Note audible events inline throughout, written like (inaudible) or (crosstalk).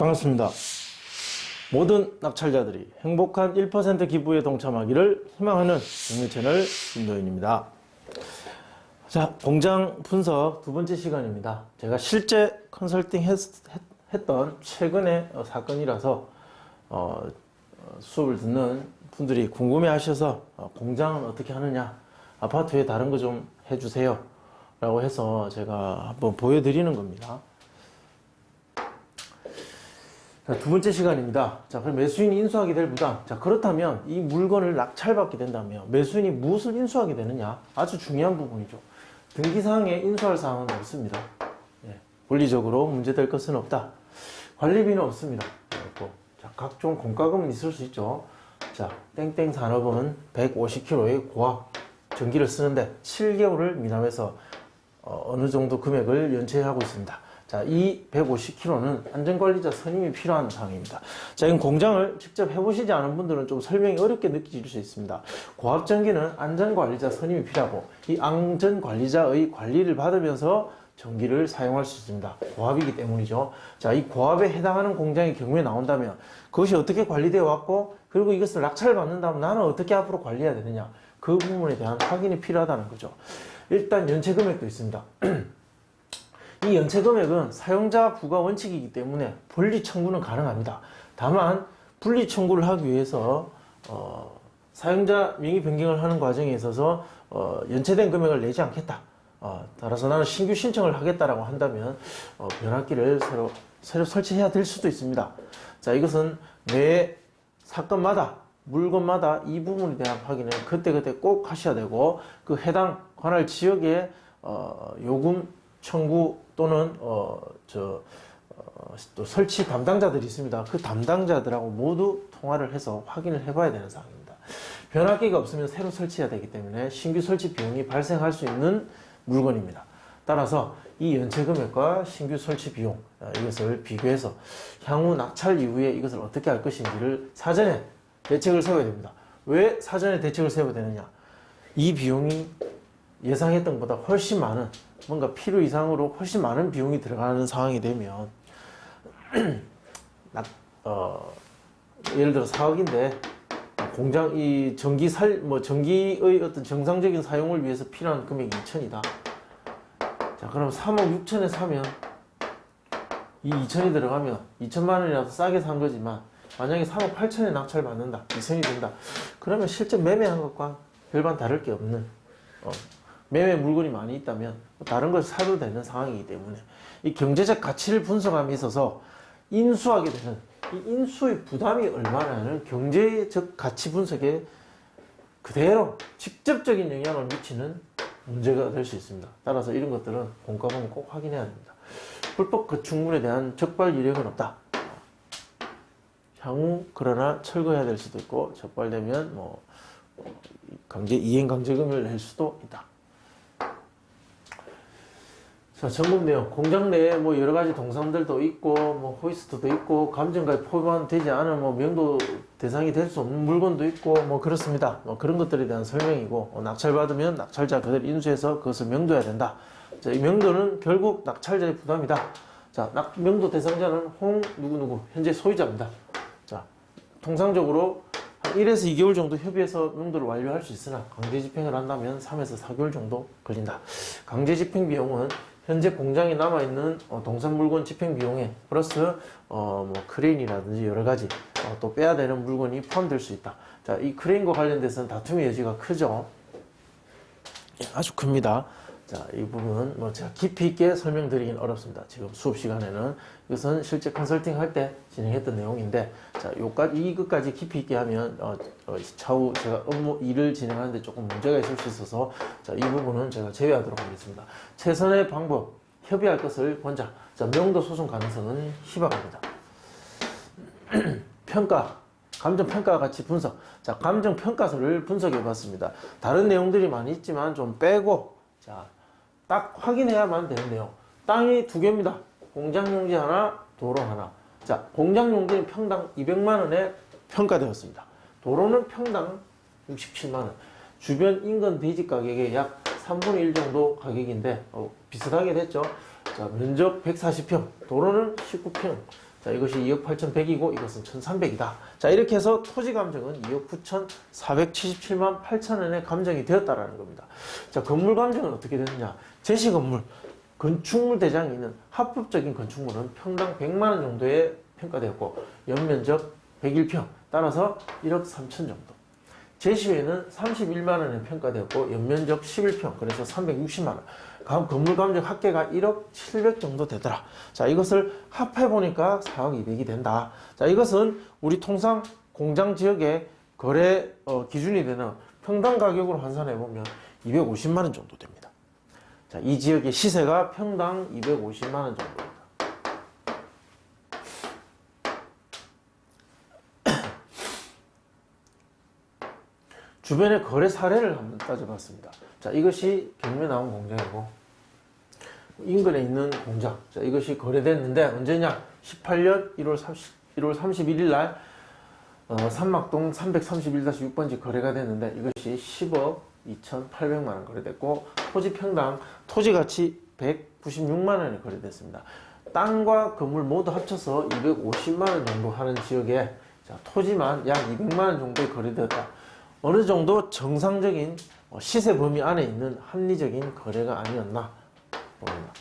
반갑습니다. 모든 낙찰자들이 행복한 1% 기부에 동참하기를 희망하는 국민 채널 김도현입니다. 자, 공장 분석 두 번째 시간입니다. 제가 실제 컨설팅 했, 던 최근의 어, 사건이라서 어, 어, 수업을 듣는 분들이 궁금해 하셔서 어, 공장은 어떻게 하느냐, 아파트에 다른 거 좀 해주세요. 라고 해서 제가 한번 보여드리는 겁니다. 자, 두 번째 시간입니다. 자, 그럼 매수인이 인수하게 될 부담. 자, 그렇다면 이 물건을 낙찰받게 된다면 매수인이 무엇을 인수하게 되느냐? 아주 중요한 부분이죠. 등기사항에 인수할 사항은 없습니다. 예, 권리적으로 문제될 것은 없다. 관리비는 없습니다. 없고. 자, 각종 공과금은 있을 수 있죠. 자, 땡땡 산업은 150kg의 고압 전기를 쓰는데 7개월을 미남에서 어, 느 정도 금액을 연체하고 있습니다. 자, 이 150kg는 안전관리자 선임이 필요한 사항입니다. 자, 이 공장을 직접 해보시지 않은 분들은 좀 설명이 어렵게 느껴질 수 있습니다. 고압전기는 안전관리자 선임이 필요하고 이 안전관리자의 관리를 받으면서 전기를 사용할 수 있습니다. 고압이기 때문이죠. 자, 이 고압에 해당하는 공장의 경우에 나온다면 그것이 어떻게 관리되어 왔고 그리고 이것을 낙찰을 받는다면 나는 어떻게 앞으로 관리해야 되느냐 그 부분에 대한 확인이 필요하다는 거죠. 일단 연체 금액도 있습니다. (clears throat) 이 연체 금액은 사용자 부과 원칙이기 때문에 분리 청구는 가능합니다. 다만 분리 청구를 하기 위해서 어, 사용자 명의 변경을 하는 과정에 있어서 어, 연체된 금액을 내지 않겠다. 어, 따라서 나는 신규 신청을 하겠다라고 한다면 어, 변압기를 새로 새로 설치해야 될 수도 있습니다. 자 이것은 매 사건마다 물건마다 이 부분에 대한 확인은 그때그때 꼭 하셔야 되고 그 해당 관할 지역의 어, 요금 청구 또는 어, 저, 어, 또 설치 담당자들이 있습니다. 그 담당자들하고 모두 통화를 해서 확인을 해봐야 되는 사항입니다. 변압기가 없으면 새로 설치해야 되기 때문에 신규 설치 비용이 발생할 수 있는 물건입니다. 따라서 이 연체 금액과 신규 설치 비용 어, 이것을 비교해서 향후 낙찰 이후에 이것을 어떻게 할 것인지를 사전에 대책을 세워야 됩니다. 왜 사전에 대책을 세워야 되느냐? 이 비용이 예상했던 것보다 훨씬 많은 뭔가 필요 이상으로 훨씬 많은 비용이 들어가는 상황이 되면 (clears throat) 낙, 어, 예를 들어 4억인데 공장 이 전기 살 뭐 전기의 어떤 정상적인 사용을 위해서 필요한 금액이 2천이다. 자 그럼 3억 6천에 사면 이 2천이 들어가면 2천만 원이라도 싸게 산 거지만 만약에 3억 8천에 낙찰 받는다 2천이 된다 그러면 실제 매매한 것과 별반 다를 게 없는 어, 매매 물건이 많이 있다면 다른 걸 사도 되는 상황이기 때문에 이 경제적 가치를 분석함에 있어서 인수하게 되는 이 인수의 부담이 얼마나는 경제적 가치 분석에 그대로 직접적인 영향을 미치는 문제가 될 수 있습니다. 따라서 이런 것들은 공과금을 꼭 확인해야 됩니다. 불법 거축물에 대한 적발 이력은 없다. 향후 그러나 철거해야 될 수도 있고 적발되면 뭐 강제 이행 강제금을 낼 수도 있다. 자, 점검 내용. 공장 내에 뭐 여러 가지 동상들도 있고, 뭐 호이스트도 있고, 감정가에 포함되지 않은 뭐 명도 대상이 될 수 없는 물건도 있고, 뭐 그렇습니다. 뭐 그런 것들에 대한 설명이고, 어, 낙찰받으면 낙찰자 그대로 인수해서 그것을 명도해야 된다. 자, 이 명도는 결국 낙찰자의 부담이다. 자, 낙, 명도 대상자는 홍 누구누구, 현재 소유자입니다. 자, 통상적으로 한 1에서 2개월 정도 협의해서 명도를 완료할 수 있으나 강제 집행을 한다면 3에서 4개월 정도 걸린다. 강제 집행 비용은 현재 공장에 남아있는 어, 동산 물건 집행 비용에 플러스 어, 뭐 크레인이라든지 여러 가지 어, 또 빼야 되는 물건이 포함될 수 있다. 자, 이 크레인과 관련돼서는 다툼의 여지가 크죠. 예, 아주 큽니다. 자, 이 부분 뭐 제가 깊이 있게 설명드리긴 어렵습니다. 지금 수업 시간에는 이것은 실제 컨설팅 할 때 진행했던 내용인데 자, 요까지 이것까지 깊이 있게 하면 어, 어, 차후 제가 업무 일을 진행하는데 조금 문제가 있을 수 있어서 자, 이 부분은 제가 제외하도록 하겠습니다. 최선의 방법 협의할 것을 권자. 자, 명도 소송 가능성은 희박합니다. (clears throat) 평가 감정 평가와 같이 분석. 자, 감정 평가서를 분석해 봤습니다. 다른 내용들이 많이 있지만 좀 빼고 자, 딱 확인해야만 되는데요. 땅이 두 개입니다. 공장 용지 하나, 도로 하나. 자, 공장 용지는 평당 200만 원에 평가되었습니다. 도로는 평당 67만 원. 주변 인근 대지 가격의 약 3분의 1 정도 가격인데 어, 비슷하게 됐죠. 자, 면적 140평, 도로는 19평. 자, 이것이 2억 8,100이고 이것은 1,300이다. 자, 이렇게 해서 토지 감정은 2억 9,477만 8천 원의 감정이 되었다라는 겁니다. 자, 건물 감정은 어떻게 되느냐? 제시 건물, 건축물 대장이 있는 합법적인 건축물은 평당 100만 원 정도에 평가되었고 연면적 101평, 따라서 1억 3천 정도. 제시회는 31만 원에 평가되었고 연면적 11평, 그래서 360만 원. 감- 건물 감정 합계가 1억 700 정도 되더라. 자, 이것을 합해 보니까 4억 200이 된다. 자, 이것은 우리 통상 공장 지역의 거래 어, 기준이 되는 평당 가격으로 환산해 보면 250만 원 정도 됩니다. 자, 이 지역의 시세가 평당 250만 원 정도입니다. 주변의 거래 사례를 한번 따져봤습니다. 자, 이것이 경매 나온 공장이고, 인근에 있는 공장. 자, 이것이 거래됐는데, 언제냐? 18년 1월 30, 1월 31일 날, 어, 삼막동 331-6번지 거래가 됐는데, 이것이 10억 2,800만 원 거래됐고, 토지 평당, 토지 가치 196만 원이 거래됐습니다. 땅과 건물 모두 합쳐서 250만 원 정도 하는 지역에, 자, 토지만 약 200만 원 정도에 거래되었다. 어느 정도 정상적인 어, 시세 범위 안에 있는 합리적인 거래가 아니었나 봅니다.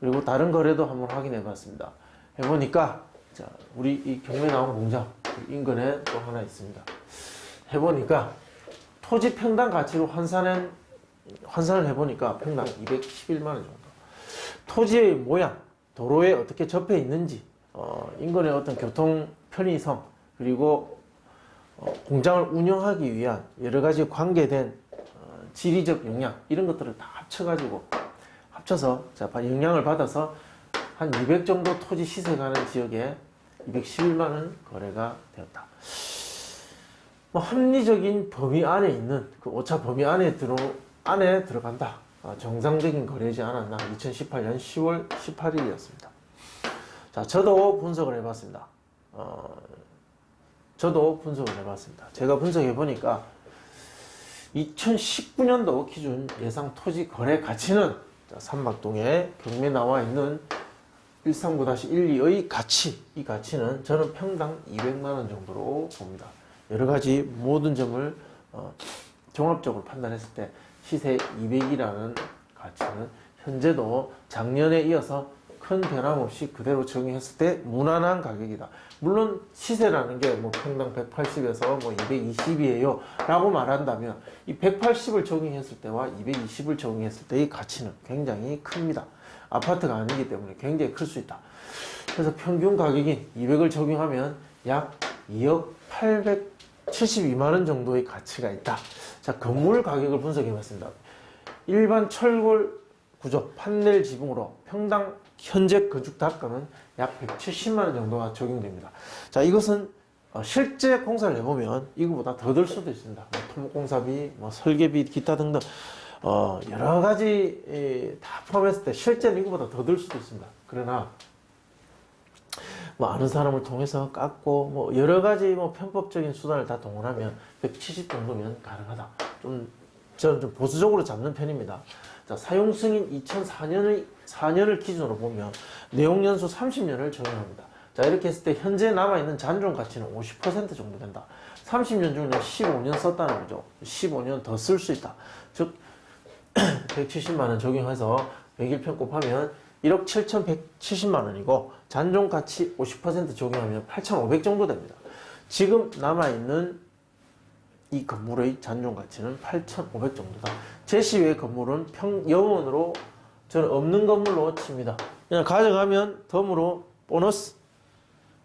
그리고 다른 거래도 한번 확인해 봤습니다. 해보니까 자, 우리 이 경매 나온 공장 인근에 또 하나 있습니다. 해보니까 토지 평당 가치로 환산한 환산을 해보니까 평당 211만 원 정도. 토지의 모양, 도로에 어떻게 접해 있는지, 어, 인근의 어떤 교통 편의성, 그리고 어, 공장을 운영하기 위한 여러 가지 관계된 어, 지리적 영향 이런 것들을 다 합쳐가지고 합쳐서 자 바- 영향을 받아서 한 200 정도 토지 시세 가는 지역에 211만 원 거래가 되었다. 뭐 합리적인 범위 안에 있는 그 오차 범위 안에 들어 안에 들어간다. 아, 정상적인 거래지 않았나? 2018년 10월 18일이었습니다. 자, 저도 분석을 해봤습니다. 어, 저도 분석을 해봤습니다. 제가 분석해 보니까 2019년도 기준 예상 토지 거래 가치는 자, 삼막동에 경매 나와 있는 139-12의 가치, 이 가치는 저는 평당 200만 원 정도로 봅니다. 여러 가지 모든 점을 어, 종합적으로 판단했을 때 시세 200이라는 가치는 현재도 작년에 이어서 큰 변함 없이 그대로 적용했을 때 무난한 가격이다. 물론 시세라는 게 뭐 평당 180에서 뭐 220이에요. 라고 말한다면 이 180을 적용했을 때와 220을 적용했을 때의 가치는 굉장히 큽니다. 아파트가 아니기 때문에 굉장히 클 수 있다. 그래서 평균 가격인 200을 적용하면 약 2억 872만 원 정도의 가치가 있다. 자, 건물 가격을 분석해 봤습니다. 일반 철골 구조 판넬 지붕으로 평당 현재 건축 단가는 약 170만 원 정도가 적용됩니다. 자, 이것은 어, 실제 공사를 해보면 이거보다 더 들 수도 있습니다. 뭐 토목공사비, 뭐 설계비, 기타 등등 어, 여러 가지 에, 다 포함했을 때 실제는 이거보다 더 들 수도 있습니다. 그러나 뭐 아는 사람을 통해서 깎고 뭐 여러 가지 뭐 편법적인 수단을 다 동원하면 170 정도면 가능하다. 좀 저는 좀 보수적으로 잡는 편입니다. 자, 사용 승인 2004년의 4년을 기준으로 보면 내용 연수 30년을 적용합니다. 자, 이렇게 했을 때 현재 남아 있는 잔존 가치는 50% 정도 된다. 30년 중에 15년 썼다는 거죠. 15년 더 쓸 수 있다. 즉 (clears throat) 170만 원 적용해서 101평 곱하면 1억 7,170만 원이고 잔존 가치 50% 적용하면 8,500 정도 됩니다. 지금 남아 있는 이 건물의 잔존 가치는 8,500 정도다. 제시외 건물은 평 영원으로 저는 없는 건물로 칩니다. 그냥 가져가면 덤으로 보너스.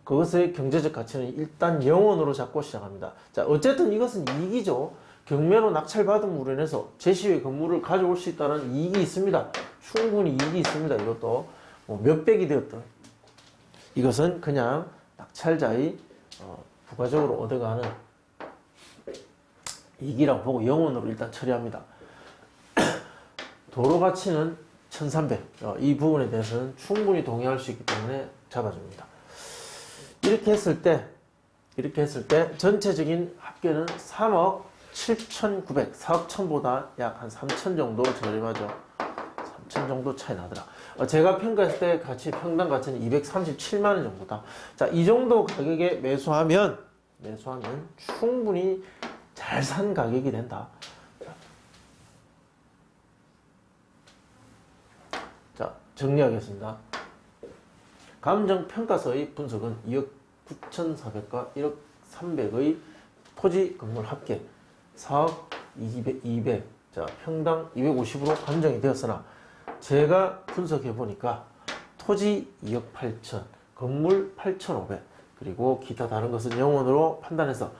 그것의 경제적 가치는 일단 영원으로 잡고 시작합니다. 자, 어쨌든 이것은 이익이죠. 경매로 낙찰받음으로 인해서 제시외 건물을 가져올 수 있다는 이익이 있습니다. 충분히 이익이 있습니다. 이것도 뭐 몇백이 되었든 이것은 그냥 낙찰자의 어, 부가적으로 얻어가는 이익이라고 보고 영원으로 일단 처리합니다. (clears throat) 도로 가치는 1300. 어, 이 부분에 대해서는 충분히 동의할 수 있기 때문에 잡아줍니다. 이렇게 했을 때, 이렇게 했을 때 전체적인 합계는 3억 7,900, 4억 1,000보다 약 한 3천 정도 저렴하죠. 8천 정도 차이 나더라. 어, 제가 평가했을 때 가치 평당 가치는 237만 원 정도다. 자, 이 정도 가격에 매수하면 매수하면 충분히 잘 산 가격이 된다. 자, 정리하겠습니다. 감정 평가서의 분석은 2억 9,400과 1억 300의 토지 건물 합계 4억 200, 200, 자, 평당 250으로 감정이 되었으나 제가 분석해 보니까 토지 2억 8천, 건물 8,500, 그리고 기타 다른 것은 영원으로 판단해서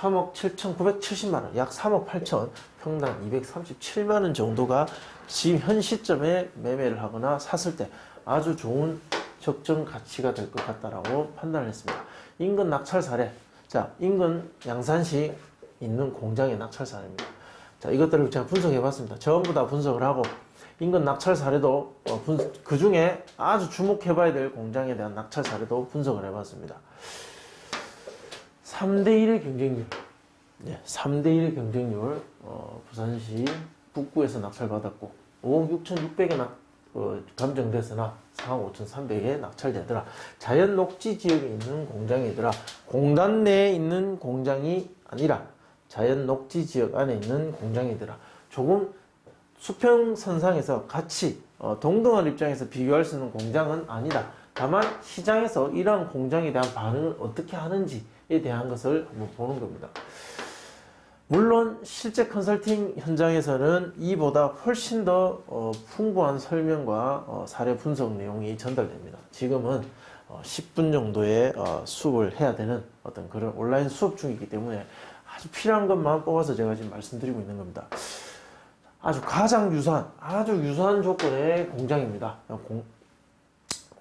3억 7,970만 원, 약 3억 8천, 평당 237만 원 정도가 지금 현 시점에 매매를 하거나 샀을 때 아주 좋은 적정 가치가 될 것 같다라고 판단을 했습니다. 인근 낙찰 사례. 자, 인근 양산시 있는 공장의 낙찰 사례입니다. 자, 이것들을 제가 분석해 봤습니다. 전부 다 분석을 하고 인근 낙찰 사례도 어, 그 중에 아주 주목해 봐야 될 공장에 대한 낙찰 사례도 분석을 해 봤습니다. 3대 1의 경쟁률. 네, 3대 1의 경쟁률. 어, 부산시 북구에서 낙찰받았고 5억 6,600에 낙, 어, 감정됐으나 4억 5,300에 낙찰되더라. 자연 녹지 지역에 있는 공장이더라. 공단 내에 있는 공장이 아니라 자연 녹지 지역 안에 있는 공장이더라. 조금 수평선상에서 같이 어, 동등한 입장에서 비교할 수 있는 공장은 아니다. 다만 시장에서 이러한 공장에 대한 반응을 어떻게 하는지에 대한 것을 한번 보는 겁니다. 물론 실제 컨설팅 현장에서는 이보다 훨씬 더 어, 풍부한 설명과 어, 사례 분석 내용이 전달됩니다. 지금은 어, 10분 정도의 어, 수업을 해야 되는 어떤 그런 온라인 수업 중이기 때문에 아주 필요한 것만 뽑아서 제가 지금 말씀드리고 있는 겁니다. 아주 가장 유사한, 아주 유사한 조건의 공장입니다. 공,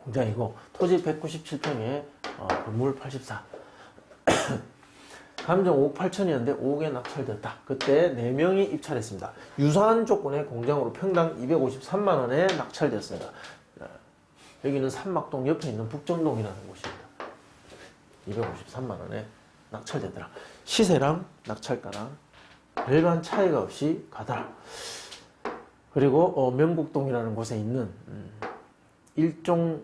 공장이고 토지 197평에 어, 건물 84. (coughs) 감정 5억 8천이었는데 5억에 낙찰되었다. 그때 4명이 입찰했습니다. 유사한 조건의 공장으로 평당 253만 원에 낙찰되었습니다. 네. 여기는 산막동 옆에 있는 북정동이라는 곳입니다. 253만 원에 낙찰되더라. 시세랑 낙찰가랑 별반 차이가 없이 가더라. 그리고 어, 명국동이라는 곳에 있는 음, 일종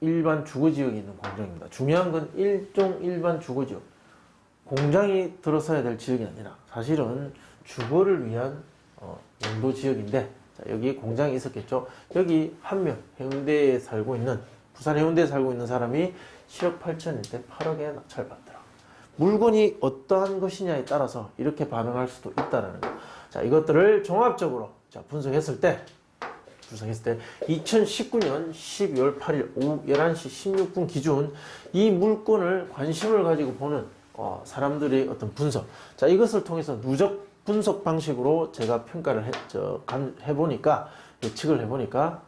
일반 주거지역에 있는 공장입니다. 중요한 건 일종 일반 주거지역. 공장이 들어서야 될 지역이 아니라 사실은 주거를 위한 어, 용도 지역인데 자, 여기 공장이 있었겠죠. 여기 한 명 해운대에 살고 있는 부산 해운대에 살고 있는 사람이 7억 8천일 때 8억에 낙찰받더라. 물건이 어떠한 것이냐에 따라서 이렇게 반응할 수도 있다라는 거. 자, 이것들을 종합적으로 자, 분석했을 때 분석했을 때 2019년 12월 8일 오후 11시 16분 기준 이 물건을 관심을 가지고 보는 어, 사람들의 어떤 분석. 자, 이것을 통해서 누적 분석 방식으로 제가 평가를 해, 저, 감, 해보니까, 예측을 해보니까,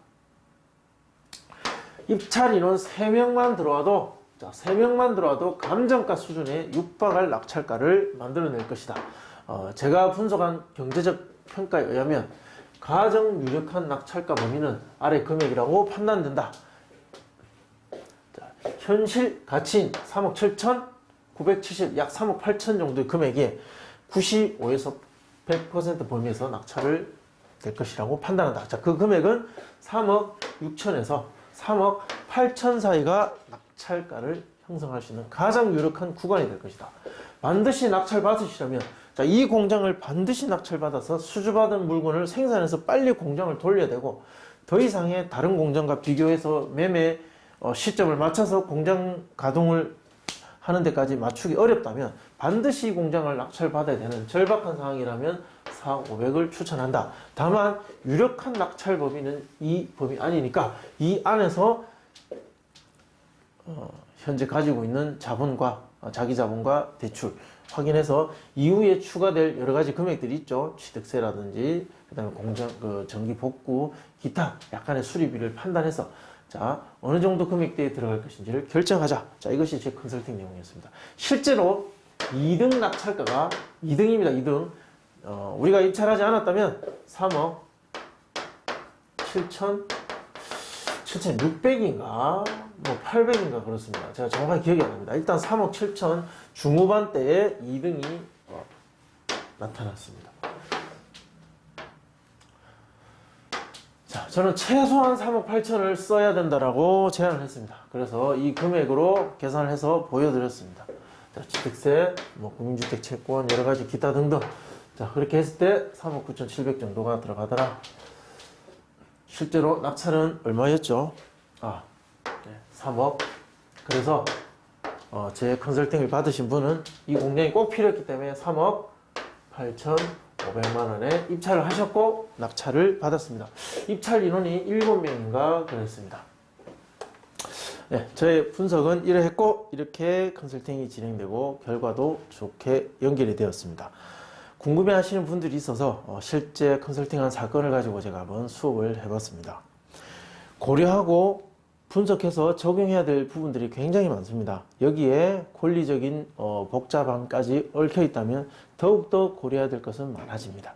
입찰 인원 3명만 들어와도, 자, 3명만 들어와도 감정가 수준에 육박할 낙찰가를 만들어낼 것이다. 어, 제가 분석한 경제적 평가에 의하면, 가장 유력한 낙찰가 범위는 아래 금액이라고 판단된다. 자, 현실 가치인 3억 7천, 970, 약 3억 8천 정도의 금액이 95에서 100% 범위에서 낙찰을 될 것이라고 판단한다. 자, 그 금액은 3억 6천에서 3억 8천 사이가 낙찰가를 형성할 수 있는 가장 유력한 구간이 될 것이다. 반드시 낙찰 받으시려면 자, 이 공장을 반드시 낙찰 받아서 수주받은 물건을 생산해서 빨리 공장을 돌려야 되고 더 이상의 다른 공장과 비교해서 매매 어, 시점을 맞춰서 공장 가동을 하는 데까지 맞추기 어렵다면 반드시 이 공장을 낙찰받아야 되는 절박한 상황이라면 4억 500을 추천한다. 다만 유력한 낙찰 범위는 이 범위 아니니까 이 안에서 어, 현재 가지고 있는 자본과 어, 자기 자본과 대출 확인해서 이후에 추가될 여러 가지 금액들이 있죠. 취득세라든지 그다음에 공장 그 전기 복구 기타 약간의 수리비를 판단해서 자, 어느 정도 금액대에 들어갈 것인지를 결정하자. 자, 이것이 제 컨설팅 내용이었습니다. 실제로 2등 낙찰가가 2등입니다. 2등. 어, 우리가 입찰하지 않았다면 3억 7천 7,600인가 뭐 800인가 그렇습니다. 제가 정확히 기억이 안 납니다. 일단 3억 7천 중후반대에 2등이 어, 나타났습니다. 자, 저는 최소한 3억 8천을 써야 된다라고 제안을 했습니다. 그래서 이 금액으로 계산을 해서 보여드렸습니다. 자, 취득세, 뭐 국민주택 채권, 여러 가지 기타 등등. 자, 그렇게 했을 때 3억 9천 7백 정도가 들어가더라. 실제로 낙찰은 얼마였죠? 아, 네, 3억. 그래서 어, 제 컨설팅을 받으신 분은 이 공장이 꼭 필요했기 때문에 3억 8,500만 원에 입찰을 하셨고 낙찰을 받았습니다. 입찰 인원이 7명인가 그랬습니다. 네, 저의 분석은 이러했고 이렇게 컨설팅이 진행되고 결과도 좋게 연결이 되었습니다. 궁금해 하시는 분들이 있어서 어, 실제 컨설팅한 사건을 가지고 제가 한번 수업을 해봤습니다. 고려하고 분석해서 적용해야 될 부분들이 굉장히 많습니다. 여기에 권리적인 어, 복잡함까지 얽혀 있다면 더욱더 고려해야 될 것은 많아집니다.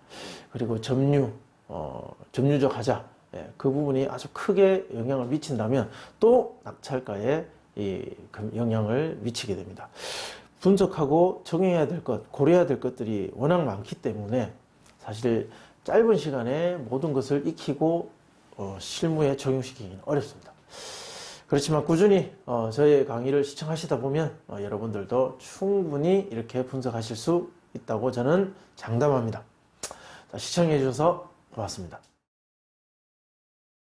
그리고 점유, 어, 점유적 하자, 예, 그 부분이 아주 크게 영향을 미친다면 또 낙찰가에 이, 그 영향을 미치게 됩니다. 분석하고 적용해야 될 것, 고려해야 될 것들이 워낙 많기 때문에 사실 짧은 시간에 모든 것을 익히고 어, 실무에 적용시키기는 어렵습니다. 그렇지만 꾸준히 어, 저의 강의를 시청하시다 보면 어, 여러분들도 충분히 이렇게 분석하실 수 있다고 저는 장담합니다. 자, 시청해 주셔서 고맙습니다.